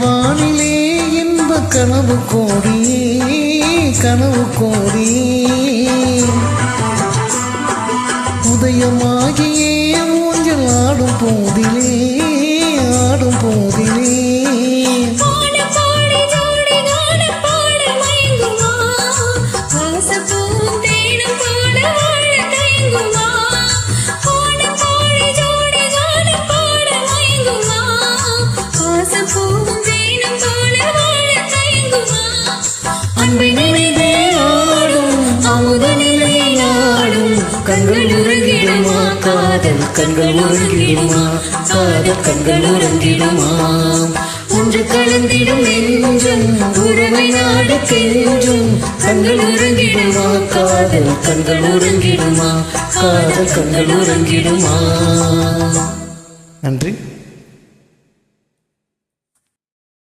வானிலே இன்ப கனவு கோடியே. கனவு கோடியே உதயமாகியே ஊஞ்சல் ஆடும் போதிலே ஆடும் போதிலே? பாட பாடி கண்கள் உறங்கிடுமா? காதல் கண்கள் உறங்கிடுமா? காதல் கண்கள் உறங்கிடுமா? ஒன்று கலந்திடும் என்றும் உறவை நாடு கெஞ்சும். கண்கள் உறங்கிடுமா? காதல் கண்கள் உறங்கிடுமா? காதல் கண்கள் உறங்கிடுமா? நன்றி.